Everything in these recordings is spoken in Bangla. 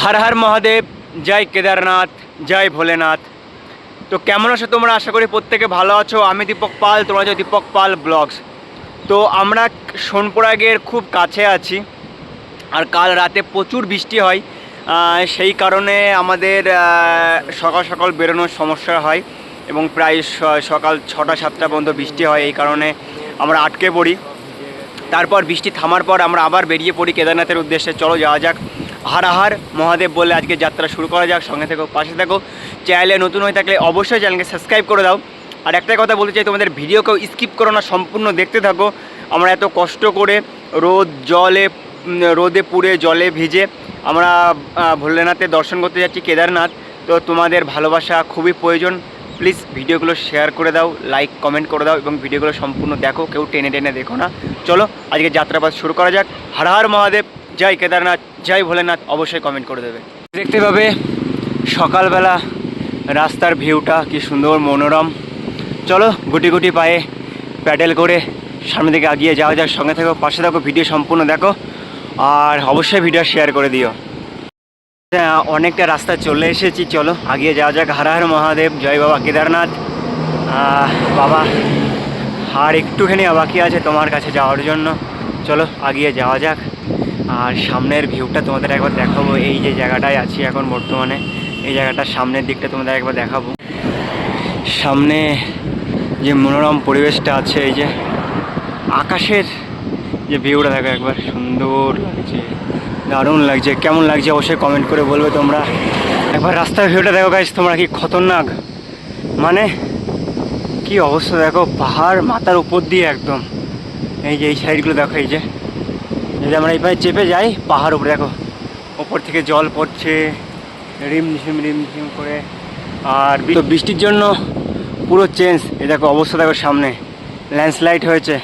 হর হর মহাদেব, জয় কেদারনাথ, জয় ভোলেনাথ। তো কেমন আছো তোমরা? আশা করি প্রত্যেকে ভালো আছো। আমি দীপক পাল, তোমরা আছো দীপক পাল ব্লগস। তো আমরা সোনপুরাগের খুব কাছে আছি আর কাল রাতে প্রচুর বৃষ্টি হয়। সেই কারণে আমাদের সকাল সকাল বেরোনোর সমস্যা হয় এবং প্রায় সকাল ছটা সাতটা পর্যন্ত বৃষ্টি হয়। এই কারণে আমরা আটকে পড়ি। তারপর বৃষ্টি থামার পর আমরা আবার বেরিয়ে পড়ি কেদারনাথের উদ্দেশ্যে। চলো যাওয়া যাক। হারাহার মহাদেব বলে আজকে যাত্রা শুরু করা যাক। সঙ্গে থেকো পাশে থাকো। চ্যানেলে নতুন হয়ে থাকলে অবশ্যই চ্যানেলকে সাবস্ক্রাইব করে দাও। আর একটাই কথা বলতে চাই তোমাদের ভিডিওকেও স্কিপ করো না সম্পূর্ণ দেখতে থাকো। আমরা এত কষ্ট করে রোদ জলে রোদে পুড়ে জলে ভিজে আমরা আহ, ভোলেনাথের দর্শন করতে যাচ্ছি কেদারনাথ। তো তোমাদের ভালোবাসা খুবই প্রয়োজন। প্লিজ ভিডিওগুলো শেয়ার করে দাও লাইক কমেন্ট করে দাও এবং ভিডিওগুলো সম্পূর্ণ দেখো। কেউ টেনে টেনে দেখো না। চলো আজকে যাত্রাপাত শুরু করা যাক। হর হর মহাদেব। জয় কেদারনাথ জয় ভোলেনাথ অবশ্যই কমেন্ট করে দেবে। দেখতে পাবে সকালবেলা রাস্তার ভিউটা কি সুন্দর মনোরম। চলো গুটি গুটি পায়ে প্যাডেল করে সামনে দিকে এগিয়ে যাওয়া যাক সঙ্গে থাকো পাশে থাকো ভিডিও সম্পূর্ণ দেখো আর অবশ্যই ভিডিও শেয়ার করে দিও। হ্যাঁ, অনেকটা রাস্তা চলে এসেছি চলো আগিয়ে যাওয়া যাক হর হর মহাদেব জয় বাবা কেদারনাথ। বাবা আর একটুখানি বাকি আছে তোমার কাছে যাওয়ার জন্য। চলো আগিয়ে যাওয়া যাক। আর সামনের ভিউটা তোমাদের একবার দেখাবো। এই যে জায়গাটায় আছি এখন বর্তমানে, এই জায়গাটার সামনের দিকটা তোমাদের একবার দেখাবো। সামনে যে মনোরম পরিবেশটা আছে, এই যে আকাশের যে ভিউটা দেখো একবার, সুন্দর লাগছে, দারুণ লাগছে। কেমন লাগছে অবশ্যই কমেন্ট করে বলবে তোমরা। একবার রাস্তার ভিউটা দেখো গাইজ তোমরা কি খতরনাক? মানে কি অবস্থা দেখো, পাহাড় মাথার উপর দিয়ে একদম। এই যে, এই সাইডগুলো দেখো, এই যে। যদি আমরা এইভাবে চেপে যাই, পাহাড় উপরে দেখো, ওপর থেকে জল পড়ছে, রিম ঝিম রিম ঝিম করে। আর বৃষ্টির জন্য পুরো চেঞ্জ এই দেখো অবস্থা দেখো সামনে। ল্যান্ডস্লাইড হয়েছে।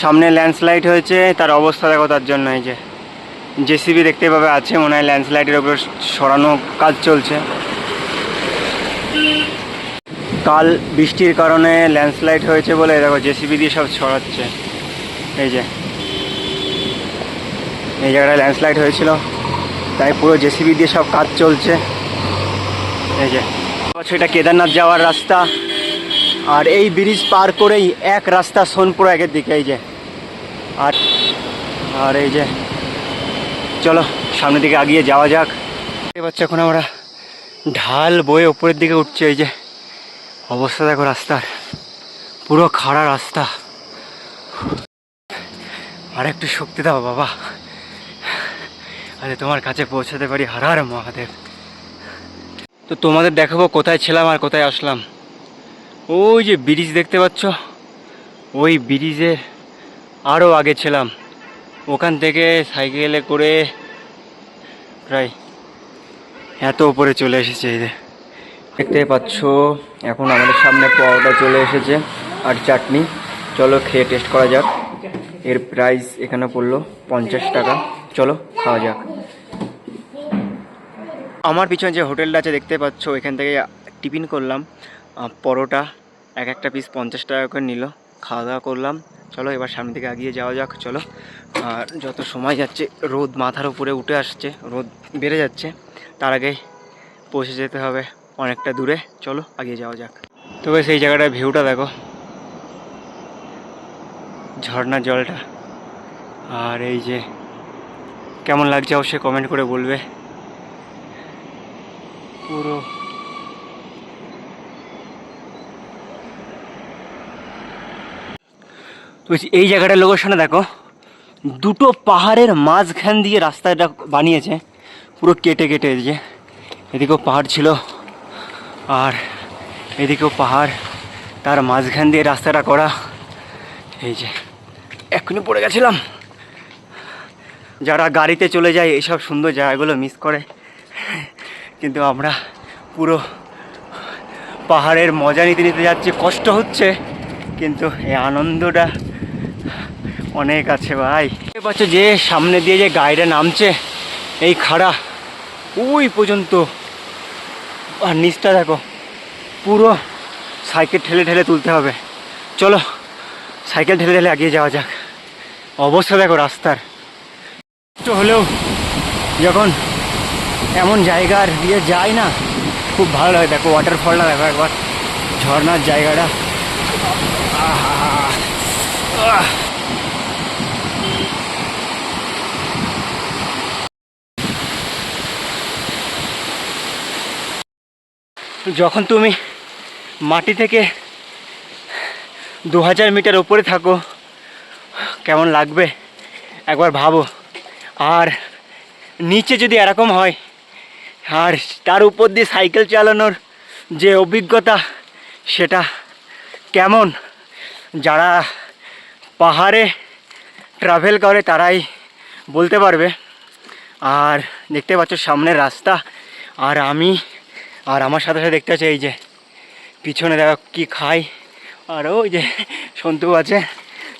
সামনে ল্যান্ডস্লাইড হয়েছে, তার অবস্থা দেখো তার জন্য এই যে। জেসিবি দেখতে পাবে, আছে মনে হয় ল্যান্ডস্লাইডের ওপর সরানো কাজ চলছে। কাল বৃষ্টির কারণে ল্যান্ডস্লাইড হয়েছে বলে দেখো জেসিবি দিয়ে সব ছড়াচ্ছে। এই যে। এই জায়গাটায় ল্যান্ডস্লাইড হয়েছিল। তাই পুরো জেসিবি দিয়ে সব কাজ চলছে। এই যে আচ্ছা এটা কেদারনাথ যাওয়ার রাস্তা। আর এই ব্রিজ পার করেই এক রাস্তা সোনপুর একের দিকে, এই যে। আর আর এই যে, চলো, সামনের দিকে আগিয়ে যাওয়া যাক। এবার এখন আমরা ঢাল বয়ে ওপরের দিকে উঠছে, এই যে। অবস্থা দেখো রাস্তার। পুরো খাড়া রাস্তা। আর একটু শক্তি দাও বাবা। আরে তোমার কাছে পৌঁছাতে পারি হারার মহাদেব। তো তোমাদের দেখাবো কোথায় ছিলাম আর কোথায় আসলাম। ওই যে ব্রিজ দেখতে পাচ্ছ? ওই ব্রিজের আরও আগে ছিলাম। ওখান থেকে সাইকেলে করে প্রায় এত উপরে চলে এসেছে এই দেখতে পাচ্ছ, এখন আমাদের সামনে পরোটা চলে এসেছে আর চাটনি। চলো খেয়ে টেস্ট করা যাক। এর প্রাইস এখানে পড়ল পঞ্চাশ টাকা। চলো, খাওয়া যাক। আমার পিছনে যে হোটেলটা আছে, দেখতে পাচ্ছ, এখান থেকে টিফিন করলাম। পরোটা, এক একটা পিস পঞ্চাশ টাকা করে নিল। খাওয়া দাওয়া করলাম। চলো, এবার সামনে থেকে এগিয়ে যাওয়া যাক, চলো। আর যত সময় যাচ্ছে, রোদ মাথার উপরে উঠে আসছে, রোদ বেড়ে যাচ্ছে। তার আগে পৌঁছে যেতে হবে অনেকটা দূরে। চলো, এগিয়ে যাওয়া যাক। তবে সেই জায়গাটার ভিউটা দেখো। ঝর্ণার জলটা। আর এই যে কেমন লাগছে অবশ্যই কমেন্ট করে বলবে। পুরো। বলছি, এই জায়গাটার লোকেশনে দেখো। দুটো পাহাড়ের মাঝখান দিয়ে রাস্তাটা বানিয়েছে। পুরো কেটে কেটে যে এদিকেও পাহাড় ছিল। আর এদিকেও পাহাড়। তার মাঝখান দিয়ে রাস্তাটা করা। এই যে এক্ষুনি পড়ে গেছিলাম। যারা গাড়িতে চলে যায় এইসব সুন্দর জায়গাগুলো মিস করে। কিন্তু আমরা পুরো পাহাড়ের মজা নিতে নিতে যাচ্ছি, কষ্ট হচ্ছে, কিন্তু এই আনন্দটা অনেক আছে ভাই। পাচ্ছ যে সামনে দিয়ে যে গাড়িটা নামছে, এই খাড়া, ওই পর্যন্ত। আর নিচটা দেখো, পুরো সাইকেল ঠেলে ঠেলে তুলতে হবে। চলো, সাইকেল ঠেলে ঠেলে এগিয়ে যাওয়া যাক। অবস্থা দেখো রাস্তার। একটু হলেও যখন এমন জায়গার দিয়ে যায় না, খুব ভালো লাগে। দেখো ওয়াটারফলটা দেখো একবার ঝর্নার জায়গাটা। যখন তুমি মাটি থেকে দু হাজার মিটার ওপরে থাকো, কেমন লাগবে? একবার ভাবো। আর নিচে যদি এরকম হয়, আর তার উপর দিয়ে সাইকেল চালানোর যে অভিজ্ঞতা, সেটা কেমন? যারা পাহাড়ে ট্রাভেল করে, তারাই বলতে পারবে। আর দেখতে পাচ্ছ সামনের রাস্তা, আর আমি আর আমার সাথে সাথে দেখতে পাচ্ছ এই যে পিছনে দেখো কি খাই, আর ওই যে সন্তু আছে।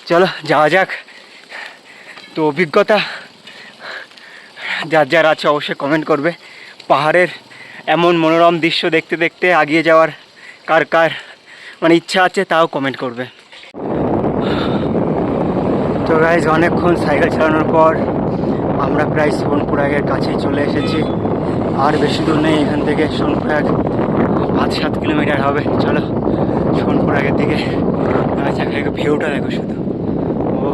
চলো যাওয়া যাক। তো অভিজ্ঞতা যার যার আছে অবশ্যই কমেন্ট করবে। পাহাড়ের এমন মনোরম দৃশ্য দেখতে দেখতে আগিয়ে যাওয়ার কার কার মানে ইচ্ছা আছে তাও কমেন্ট করবে। তো গাইজ অনেকক্ষণ সাইকেল চালানোর পর আমরা প্রায় সোনপুরাগের কাছেই চলে এসেছি। আর বেশি দূর নেই, এখান থেকে সোনপুরাগ পাঁচ সাত কিলোমিটার হবে। চলো সোনপুরাগের দিকে। আচ্ছা ভিউটা দেখো শুধু। ও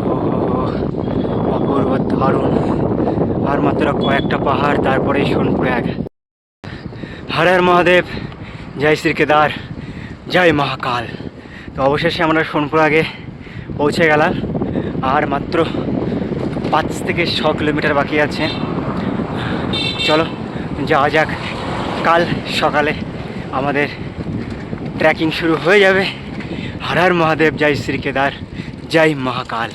অপূর্ব দারুণ। মাত্র কয়েকটা পাহাড় তারপরেই সোনপুরাগ হর হর মহাদেব, জয় শ্রী কেদার জয় মহাকাল। তো অবশেষে আমরা সোনপুরাগে পৌঁছে গেলাম, আর মাত্র পাঁচ থেকে ছ কিলোমিটার বাকি আছে। চলো, যাওয়া যাক। কাল সকালে আমাদের ট্রেকিং শুরু হয়ে যাবে। হর হর মহাদেব, জয় শ্রী কেদার জয় মহাকাল।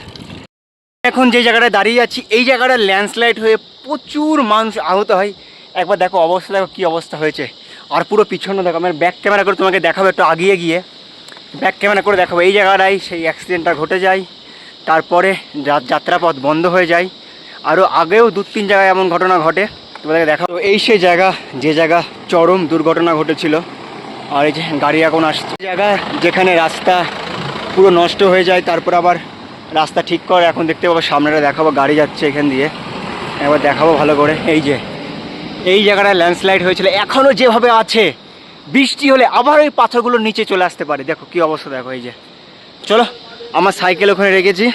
এখন যে জায়গাটায় দাঁড়িয়ে আছি, এই জায়গাটা ল্যান্ডস্লাইড হয়ে প্রচুর মানুষ আহত হয়। একবার দেখো অবস্থা, দেখো কী অবস্থা হয়েছে। আর পুরো পিছনে দেখো, আমার ব্যাক ক্যামেরা করে তোমাকে দেখাবো একটু আগিয়ে গিয়ে। ব্যাক ক্যামেরা করে দেখাবো এই জায়গাটায়, সেই অ্যাক্সিডেন্টটা ঘটে যায়। তারপরে যাত্রাপথ বন্ধ হয়ে যায়। আরও আগেও দু তিন জায়গায় এমন ঘটনা ঘটে। তোমাদেরকে দেখাবো এই সেই জায়গা, যে জায়গা চরম দুর্ঘটনা ঘটেছিল। আর এই যে গাড়ি এখন আসছে। জায়গা যেখানে রাস্তা পুরো নষ্ট হয়ে যায়, তারপর আবার রাস্তা ঠিক করে, এখন দেখতে পাবো সামনেটা দেখাবো, গাড়ি যাচ্ছে এখান দিয়ে। একবার দেখাবো ভালো করে। এই যে, এই জায়গাটা ল্যান্ডস্লাইড হয়েছিল এখনও যেভাবে আছে, বৃষ্টি হলে আবার ওই পাথরগুলো নিচে চলে আসতে পারে। দেখো কি অবস্থা, দেখো এই যে। চলো, আমার সাইকেল ওখানে রেখেছি।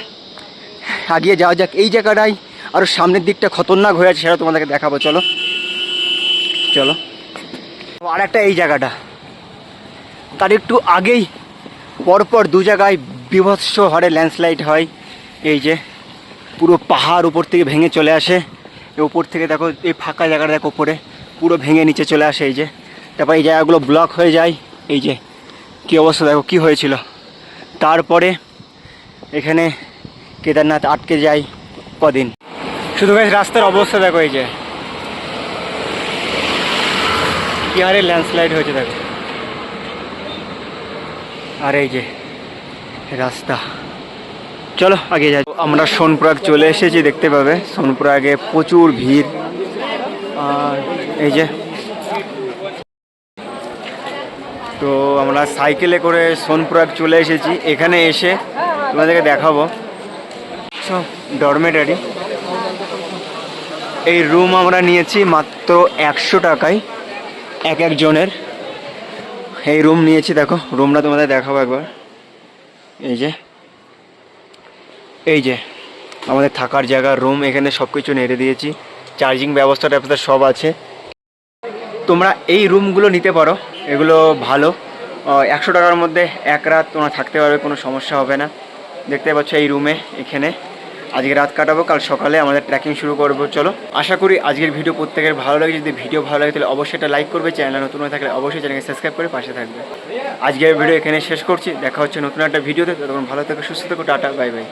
আগিয়ে যাওয়া যাক। এই জায়গাটাই আরও সামনের দিকটা খতরনাক হয়ে আছে, সেটা তোমাদেরকে দেখাবো। চলো চলো। আর একটা এই জায়গাটা। তার একটু আগেই, পরপর দু জায়গায় বিভৎস হারে ল্যান্ডস্লাইড হয়। এই যে, পুরো পাহাড় উপর থেকে ভেঙে চলে আসে। উপর থেকে দেখো এই ফাঁকা জায়গাটা দেখো উপরে। পুরো ভেঙে নিচে চলে আসে এই যে। তারপর এই জায়গাগুলো ব্লক হয়ে যায়। এই যে, কী অবস্থা দেখো, কী হয়েছিল? তারপরে এখানে কেদারনাথ আটকে যায় কদিন? শুধু গাছ রাস্তার অবস্থা দেখো এই যে। কি হারে ল্যান্ডস্লাইড হয়েছে দেখো। আর এই যে রাস্তা। চলো, আগে যাই। আমরা সোনপুরাগ চলে এসেছি, দেখতে পাবে। সোনপুরাগে প্রচুর ভিড়। আর এই যে, তো আমরা সাইকেলে করে সোনপুরাগ চলে এসেছি। এখানে এসে তোমাদেরকে দেখাবো। সব ডরমেটারি। এই রুম আমরা নিয়েছি মাত্র একশো টাকায়, এক একজনের। এই রুম নিয়েছি, দেখো। রুমটা তোমাদের দেখাবো একবার। এই যে এই যে, আমাদের থাকার জায়গা রুম এখানে সব কিছু নেড়ে দিয়েছি। চার্জিং ব্যবস্থাটা আপনাদের সব আছে। তোমরা এই রুমগুলো নিতে পারো, এগুলো ভালো। একশো টাকার মধ্যে এক রাত তোমরা থাকতে পারবে, কোনো সমস্যা হবে না। দেখতে পাচ্ছ এই রুমে এখানে। আজকে রাত কাটাবো, কাল সকালে আমাদের ট্রেকিং শুরু করব, চলো। আশা করি আজকের ভিডিও প্রত্যেকের ভালো লাগে যদি ভিডিও ভালো লাগে, তাহলে অবশ্যই এটা লাইক করবে। চ্যানেল নতুন হয়ে থাকলে অবশ্যই চ্যানেলকে সাবস্ক্রাইব করে পাশে থাকবে। আজকের ভিডিও এখানে শেষ করছি। দেখা হচ্ছে নতুন একটা ভিডিওতে তখন ভালো থাকো, সুস্থ থাকো, টাটা বাই বাই